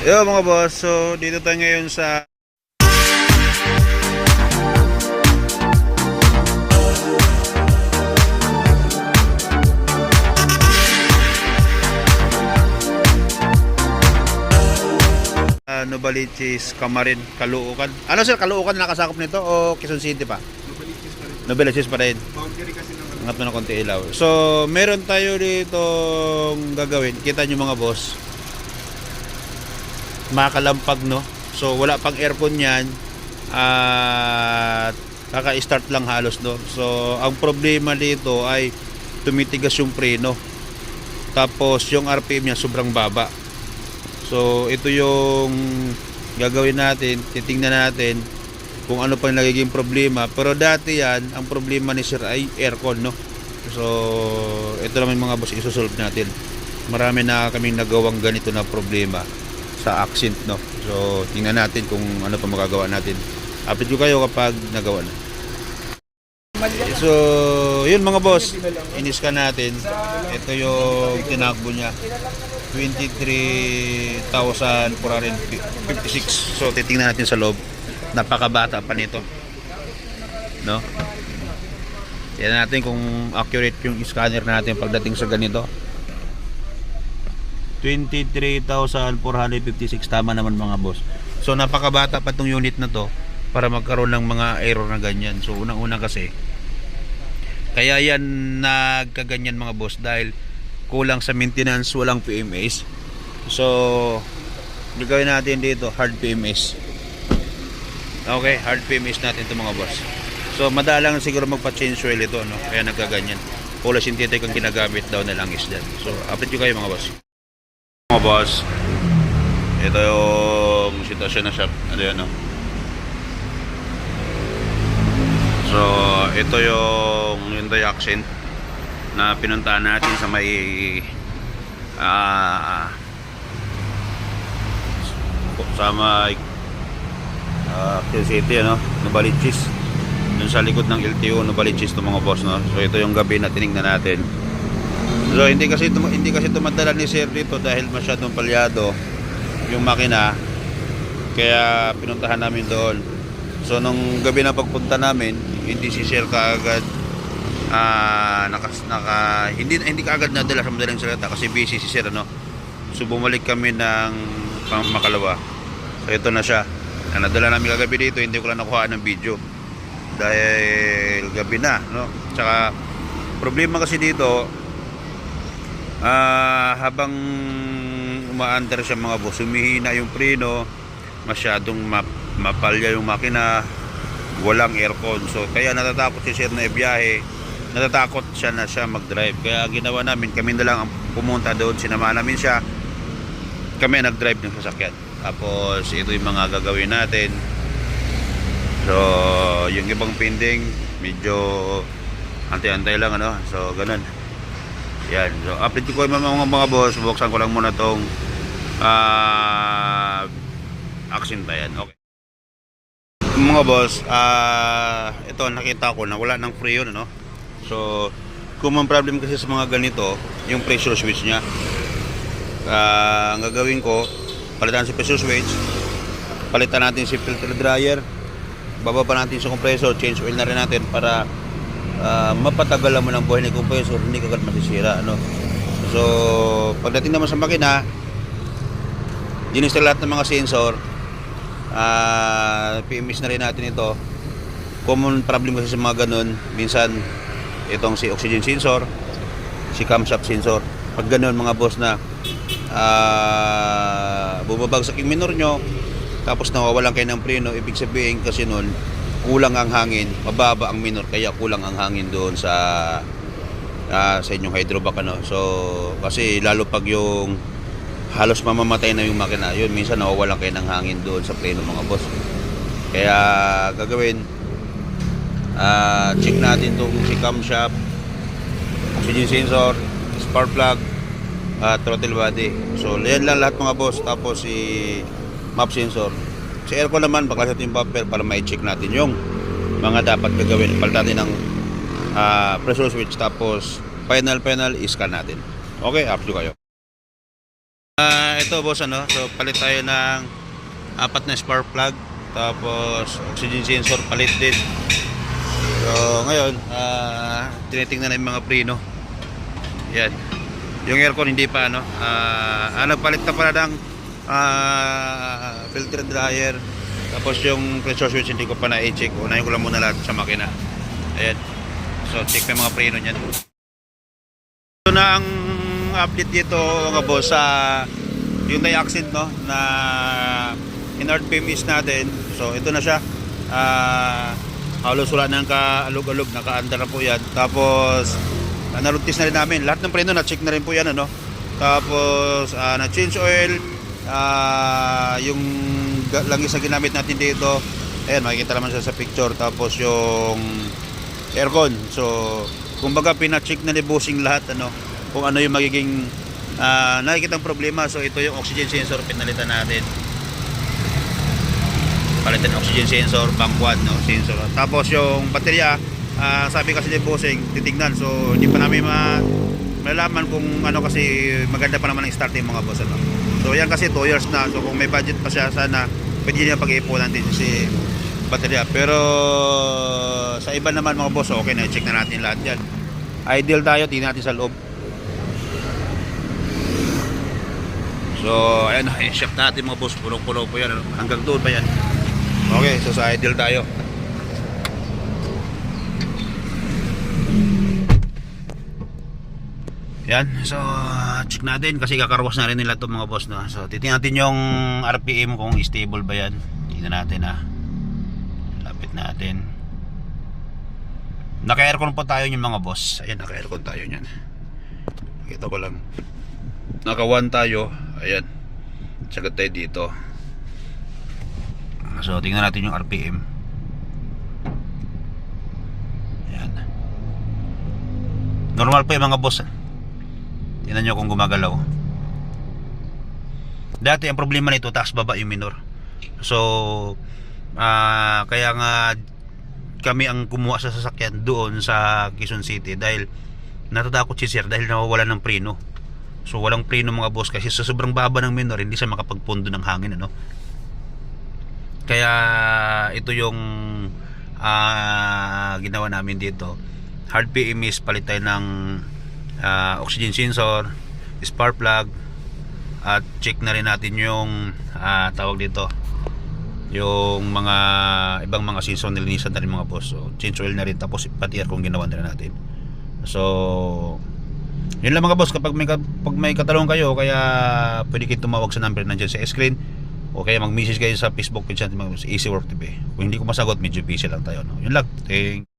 Yo mga boss, so dito tayo ngayon sa uh, Novaliches, Camarin, Caloocan. Ano sir, Caloocan na nakasakop nito o Quezon City pa? Novaliches pa rin. Boundary kasi ng Angat mo ng konti ilaw. So, meron tayo dito gagawin. Kita nyo mga boss. Makalampag, no? So, wala pang aircon yan. At kaka-start lang halos, no? So, ang problema dito ay tumitigas yung preno. Tapos, yung RPM niya sobrang baba. So, ito yung gagawin natin. Titingnan natin kung ano pa yung nagiging problema. Pero dati yan, ang problema ni Sir ay aircon, no? So, ito naman mga boss, isusolve natin. Marami na kaming nagawang ganito na problema sa accent, no? So, tingnan natin kung ano pa magagawa natin. Update kayo kapag nagawa na. So, yun mga boss, iniskan natin. Ito yung tinakbo niya. 23,456. So, titingnan natin sa loob. Napakabata pa nito. No? Tingnan natin kung accurate yung scanner natin pagdating sa ganito. 23,456 tama naman mga boss. So napakabata pa tong unit na to para magkaroon ng mga error na ganyan. So unang-una kasi kaya yan nagkaganyan mga boss dahil kulang sa maintenance, walang PMS. So gagawin natin dito hard PMS. Okay, hard PMS natin ito mga boss. So madalang siguro magpa-change oil ito no. Kaya nagkaganyan. Pula synthetic ang ginagamit daw na langis dyan. So update ko kayo mga boss. Mga boss, ito yung sitwasyon na shop. Ano yan no? So ito yung Hyundai Accent na pinuntahan natin sa may ah sa may uh, City ano, Novaliches dun sa likod ng LTO Novaliches to mga boss no. So ito yung gabi na tiningnan natin. So hindi kasi hindi kasi tumadala ni Sir dito dahil masyadong palyado yung makina. Kaya pinuntahan namin doon. So nung gabi na pagpunta namin, hindi si Sir kaagad ah naka, naka hindi hindi kaagad nadala sa madaling salita kasi busy si Sir ano. So bumalik kami ng pang makalawa. So ito na siya. Na nadala namin kagabi dito, hindi ko lang nakuha ng video. Dahil gabi na, no? Tsaka problema kasi dito, ah habang umaandar siya mga boss, humihina yung preno, masyadong map, mapalya yung makina, walang aircon. So kaya natatakot si Sir na ibiyahe, natatakot siya na siya mag-drive. Kaya ginawa namin, kami na lang ang pumunta doon, sinama namin siya. Kami nag-drive ng sasakyan. Tapos ito yung mga gagawin natin. So yung ibang pending, medyo antay-antay lang ano. So ganun. Yan. So, update ko mga, mga, mga boss. Buksan ko lang muna tong ah accent na yan. Okay. Mga boss, ah ito nakita ko na wala ng freon ano. So, kung ang problem kasi sa mga ganito, yung pressure switch niya. Ah, ang gagawin ko, palitan si pressure switch, palitan natin si filter dryer, bababa natin sa compressor, change oil na rin natin para ah, mapatagal mo ng buhay ng compressor, hindi kagad masisira. Ano? So, pagdating naman sa makina, dininstall lahat ng mga sensor, ah PMS na rin natin ito. Common problem kasi sa mga ganun, minsan itong si oxygen sensor, si camshaft sensor. Pag ganun mga boss na ah bumabagsak yung minor nyo, tapos nawawalan kayo ng preno, ibig sabihin kasi nun, kulang ang hangin, mababa ang minor, kaya kulang ang hangin doon sa ah, sa inyong hydrovac ano. So, kasi lalo pag yung halos mamamatay na yung makina, yun minsan nawawalan kayo ng hangin doon sa preno mga boss. Kaya gagawin ah check natin tong si camshaft, oxygen sensor, spark plug, at throttle body. So, yan lang lahat mga boss. Tapos si map sensor. Si aircon naman, bakla yung bumper para ma-check natin yung mga dapat gagawin. Palitan natin ng ah, pressure switch. Tapos, final final, i-scan natin. Okay, up kayo. Ah, ito boss ano, so palit tayo ng apat na spark plug tapos oxygen sensor palit din. So ngayon, ah tinitingnan na yung mga preno. Yan. Yung aircon hindi pa ano. Ah, ah, nagpalit na pala ng ah, filter dryer. Tapos yung pressure switch hindi ko pa na-check. Unahin ko lang muna lahat sa makina. Ayan. So check yung mga preno niyan. Ito na ang update dito mga boss sa yung diaxid no na in-art PMS natin. So ito na siya. Ah halos wala nang kaalog-alog, nakaandar na po yan. Tapos uh, naruntis na rin namin. Lahat ng preno na-check na rin po yan ano. Tapos ah, na-change oil ah yung langis na ginamit natin dito. Ayan, makikita naman siya sa picture. Tapos yung aircon. So, kumbaga pina-check na ni Bossing lahat ano kung ano yung magiging ah, nakikitang problema. So, ito yung oxygen sensor pinalitan natin. Palitan oxygen sensor, bank 1 no, sensor. Tapos yung baterya, ah, sabi kasi ni Bossing, titignan. So, hindi pa namin ma malalaman kung ano kasi maganda pa naman ang start yung mga boss ano. So, yan kasi 2 years na. So, kung may budget pa siya, sana pwede niya pag-iipunan din si baterya. Pero sa iba naman mga boss, okay na. Check na natin lahat yan. Ideal tayo, tingnan natin sa loob. So, ayan, yung shop natin mga boss, puno-puno po yan. ano. Hanggang doon pa yan. Okay, so sa ideal tayo. Yan, so check natin kasi kakarwas na rin nila to mga boss no. So titingnan natin yung RPM kung stable ba yan. Tingnan natin ha. Lapit natin. Naka-aircon po tayo yung mga boss. Ayan, naka-aircon tayo niyan. Kita ko lang. Naka 1 tayo. Ayan. Sagat tayo dito. So tingnan natin yung RPM. Ayan. Normal po yung mga boss. Tingnan nyo kung gumagalaw. Dati ang problema nito taas baba yung minor. So ah kaya nga kami ang kumuha sa sasakyan doon sa Quezon City dahil natatakot si sir dahil nawawala ng preno. So walang preno mga boss kasi sa sobrang baba ng minor hindi siya makapagpundo ng hangin ano. Kaya ito yung ah, ginawa namin dito. Hard PMS palit tayo ng ah, oxygen sensor, spark plug at check na rin natin yung ah, tawag dito yung mga ibang mga sensor nilinisan na rin mga boss. So change oil na rin tapos pati aircon ginawa na natin. So yun lang mga boss. Kapag may, pag may katanong kayo kaya pwede kayo tumawag sa number nandiyan sa screen o kaya mag-message kayo sa Facebook page natin mga boss, Easy Work TV kung hindi ko masagot medyo busy lang tayo no? yun lang. Thank